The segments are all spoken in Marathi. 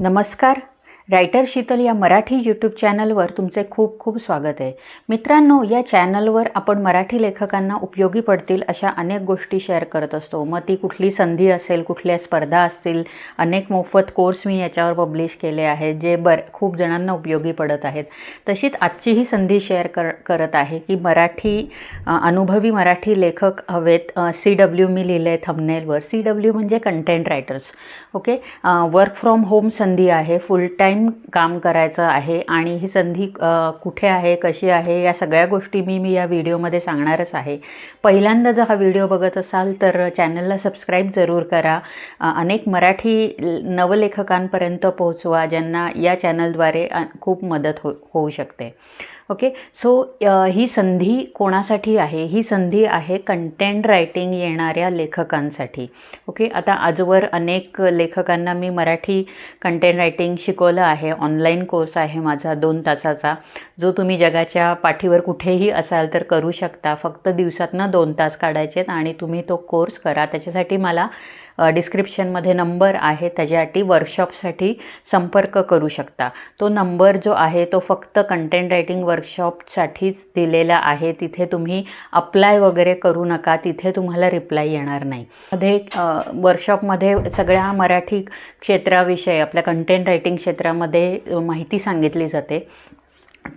नमस्कार रायटर शीतल या मराठी यूट्यूब चॅनलवर तुमचे खूप खूप स्वागत आहे. मित्रांनो या चॅनलवर आपण मराठी लेखकांना उपयोगी पडतील अशा अनेक गोष्टी शेअर करत असतो. मग ती कुठली संधी असेल कुठल्या स्पर्धा असतील अनेक मोफत कोर्स मी याच्यावर पब्लिश केले आहेत जे बर खूप जणांना उपयोगी पडत आहेत. तशीच आजचीही संधी शेअर कर करत आहे की मराठी अनुभवी मराठी लेखक हवेत सी डब्ल्यू मी लिहिलं आहे थंबनेलवर सी डब्ल्यू म्हणजे content writers okay work from home संधी आहे फुल टाईम काम करायचं आहे आणि ही संधी कुठे आहे कशी आहे या सगळ्या गोष्टी मी मी या व्हिडिओमध्ये सांगणारच आहे. पहिल्यांदा जर हा व्हिडिओ बघत असाल तर चॅनलला सबस्क्राईब जरूर करा. अनेक मराठी नवलेखकांपर्यंत पोहोचवा ज्यांना या चॅनलद्वारे खूप मदत हो होऊ शकते. ओके सो uh, ही संधी कोणासाठी आहे? ही संधी आहे कंटेंट रायटिंग येणाऱ्या लेखकांसाठी. ओके आता आजवर अनेक लेखकांना मी मराठी कंटेंट रायटिंग शिकवलं आहे. ऑनलाईन कोर्स आहे माझा दोन तासाचा. जो तुम्ही जगाच्या पाठीवर कुठेही असाल तर करू शकता. फक्त दिवसातनं दोन तास काढायचे आहेत आणि तुम्ही तो कोर्स करा. त्याच्यासाठी मला डिस्क्रिप्शनमध्ये नंबर आहे त्याच्यासाठी वर्कशॉपसाठी संपर्क करू शकता. तो नंबर जो आहे तो फक्त कंटेंट रायटिंग वर्कशॉपसाठीच दिलेला आहे. तिथे तुम्ही अप्लाय वगैरे करू नका तिथे तुम्हाला रिप्लाय येणार नाही. मध्ये वर्कशॉपमध्ये सगळ्या मराठी क्षेत्राविषयी आपल्या कंटेंट रायटिंग क्षेत्रामध्ये माहिती सांगितली जाते.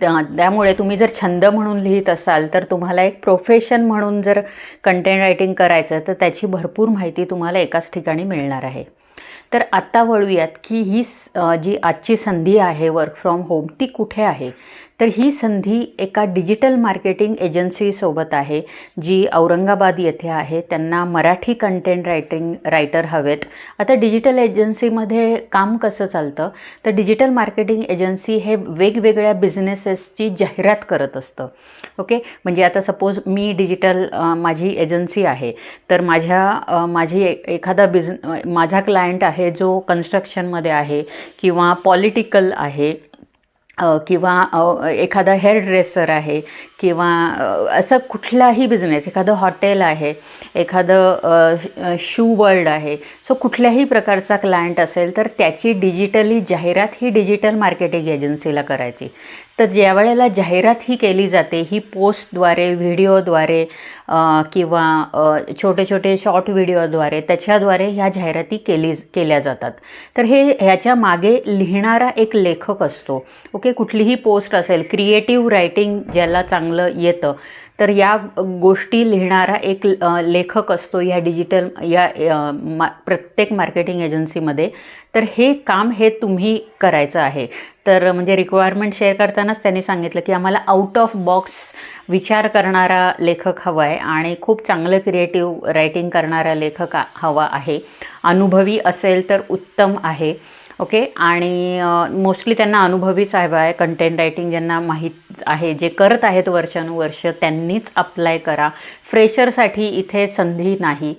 त्यामुळे तुम्ही जर छंद म्हणून लिहित असाल तर तुम्हाला एक प्रोफेशन म्हणून जर कंटेंट रायटिंग करायचं तर त्याची भरपूर माहिती तुम्हाला एकाच ठिकाणी मिळणार आहे. तर आत्ता वळूयात की ही जी आजची संधी आहे वर्क फ्रॉम होम ती कुठे आहे? तर ही संधी एका डिजिटल मार्केटिंग एजन्सीसोबत आहे जी औरंगाबाद येथे आहे. त्यांना मराठी कंटेंट रायटिंग रायटर हवेत. आता डिजिटल एजन्सीमध्ये काम कसं चालतं? तर डिजिटल मार्केटिंग एजन्सी हे वेगवेगळ्या बिझनेसेसची जाहिरात करत असतं. ओके म्हणजे आता सपोज मी डिजिटल माझी एजन्सी आहे. तर माझ्या माझी ए- एखादा बिझ माझा क्लायंट आहे जो कन्स्ट्रक्शनमध्ये आहे किंवा पॉलिटिकल आहे. किंवा एखादा हेअर ड्रेसर आहे किंवा असं कुठलाही बिझनेस एखादं हॉटेल आहे एखादं शू वर्ल्ड आहे सो कुठल्याही प्रकारचा क्लायंट असेल तर त्याची डिजिटली जाहिरात ही डिजिटल मार्केटिंग एजन्सीला करायची. तर ज्या वेळेला जाहिरात ही केली जाते ही पोस्टद्वारे व्हिडिओद्वारे किंवा छोटे छोटे शॉर्ट व्हिडिओद्वारे त्याच्याद्वारे ह्या जाहिराती केली केल्या जातात. तर हे ह्याच्या मागे लिहिणारा एक लेखक असतो. ओके कुठलीही पोस्ट असेल क्रिएटिव्ह रायटिंग ज्याला चांगलं येतं. तर या गोष्टी लिहिणारा एक लेखक असतो या डिजिटल या मा प्रत्येक मार्केटिंग एजन्सीमध्ये. तर हे काम हे तुम्ही करायचं आहे. तर म्हणजे रिक्वायरमेंट शेअर करतानाच त्यांनी सांगितलं की आम्हाला आउट ऑफ बॉक्स विचार करणारा लेखक हवा आहे आणि खूप चांगलं क्रिएटिव्ह रायटिंग करणारा लेखक हवा आहे. अनुभवी असेल तर उत्तम आहे. ओके आणि मोस्टली त्यांना अनुभवीच साहेब आहे कंटेंट रायटिंग ज्यांना माहीत आहे जे करत आहेत वर्षानुवर्ष त्यांनीच अप्लाय करा. फ्रेशरसाठी इथे संधी नाही.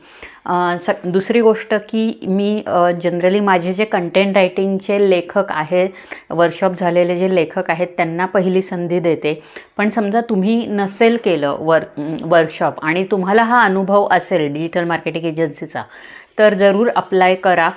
स दुसरी गोष्ट की मी जनरली माझे जे कंटेंट रायटिंगचे लेखक आहेत वर्कशॉप झालेले जे लेखक आहेत त्यांना पहिली संधी देते. पण समजा तुम्ही नसेल केलं वर वर्कशॉप आणि तुम्हाला हा अनुभव असेल डिजिटल मार्केटिंग एजन्सीचा तर जरूर अप्लाय करा.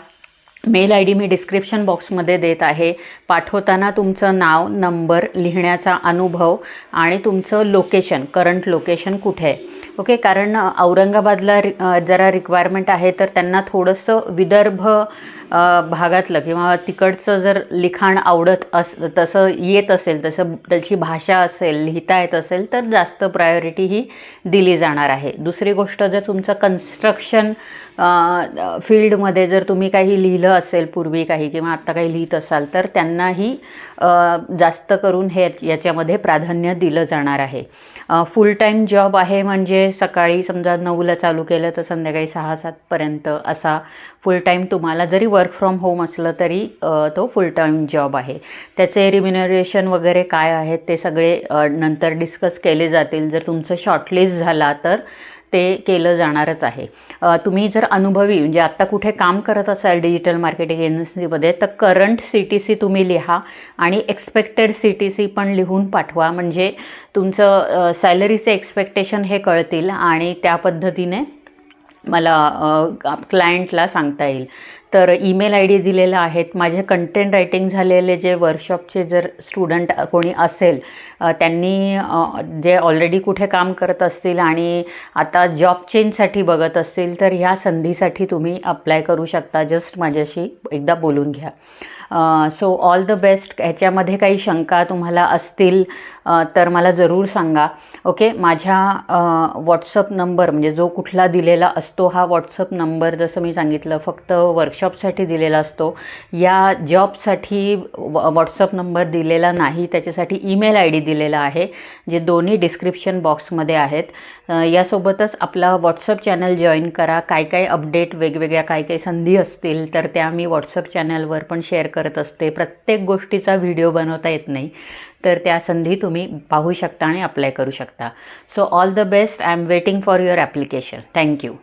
मेल आय डी मी डिस्क्रिप्शन बॉक्समध्ये देत आहे. पाठवताना तुमचं नाव नंबर लिहिण्याचा अनुभव आणि तुमचं लोकेशन करंट लोकेशन कुठे आहे? ओके कारण औरंगाबादला रि जरा रिक्वायरमेंट आहे तर त्यांना थोडंसं विदर्भ भागातलं किंवा तिकडचं जर लिखाण आवडत अस तसं येत असेल तसं त्याची भाषा असेल लिहिता येत असेल तर जास्त प्रायोरिटी ही दिली जाणार आहे. दुसरी गोष्ट जर तुमचं कन्स्ट्रक्शन फील्डमध्ये जर तुम्ही काही लिहिलं असेल पूर्वी काही किंवा आत्ता काही लिहित असाल तर त्यांनाही जास्त करून हे याच्यामध्ये प्राधान्य दिलं जाणार आहे. फुल टाईम जॉब आहे म्हणजे सकाळी समजा नऊला चालू केलं तर संध्याकाळी सहा सातपर्यंत असा फुल टाईम तुम्हाला जरी वर्क फ्रॉम होम असलं तरी तो फुल टाईम जॉब आहे. त्याचे रिम्युनरेशन वगैरे काय आहेत ते सगळे नंतर डिस्कस केले जातील. जर तुमचं शॉर्टलिस्ट झाला तर ते केलं जाणारच आहे. तुम्ही जर अनुभवी म्हणजे आत्ता कुठे काम करत असाल डिजिटल मार्केटिंग एजन्सीमध्ये तर करंट सी टी सी तुम्ही लिहा आणि एक्सपेक्टेड सी टी सी पण लिहून पाठवा. म्हणजे तुमचं सॅलरीचे एक्सपेक्टेशन हे कळतील आणि त्या पद्धतीने मला क्लायंटला सांगता येईल. तर ईमेल आय डी दिलेला आहेत. माझे कंटेंट रायटिंग झालेले जे वर्कशॉपचे जर स्टुडंट कोणी असेल त्यांनी जे ऑलरेडी कुठे काम करत असतील आणि आता जॉब चेंजसाठी बघत असतील तर ह्या संधीसाठी तुम्ही अप्लाय करू शकता. जस्ट माझ्याशी एकदा बोलून घ्या. सो ऑल द बेस्ट ह्याच्यामध्ये काही शंका तुम्हाला असतील तर मला जरूर सांगा. ओके माझ्या व्हॉट्सअप नंबर म्हणजे जो कुठला दिलेला असतो हा व्हॉट्सअप नंबर जसं मी सांगितलं फक्त वर्कशॉप वर्कशॉपसाठी दिलेला असतो. या जॉबसाठी व्हॉट्सअप नंबर दिलेला नाही त्याच्यासाठी ईमेल आय डी दिलेला आहे जे दोन्ही डिस्क्रिप्शन बॉक्समध्ये आहेत. यासोबतच आपला व्हॉट्सअप चॅनल जॉईन करा. काय काय अपडेट वेगवेगळ्या काय काय संधी असतील तर त्या मी व्हॉट्सअप चॅनलवर पण शेअर करत असते. प्रत्येक गोष्टीचा व्हिडिओ बनवता येत नाही तर त्या संधी तुम्ही पाहू शकता आणि अप्लाय करू शकता. So all the best I am waiting for your application thank you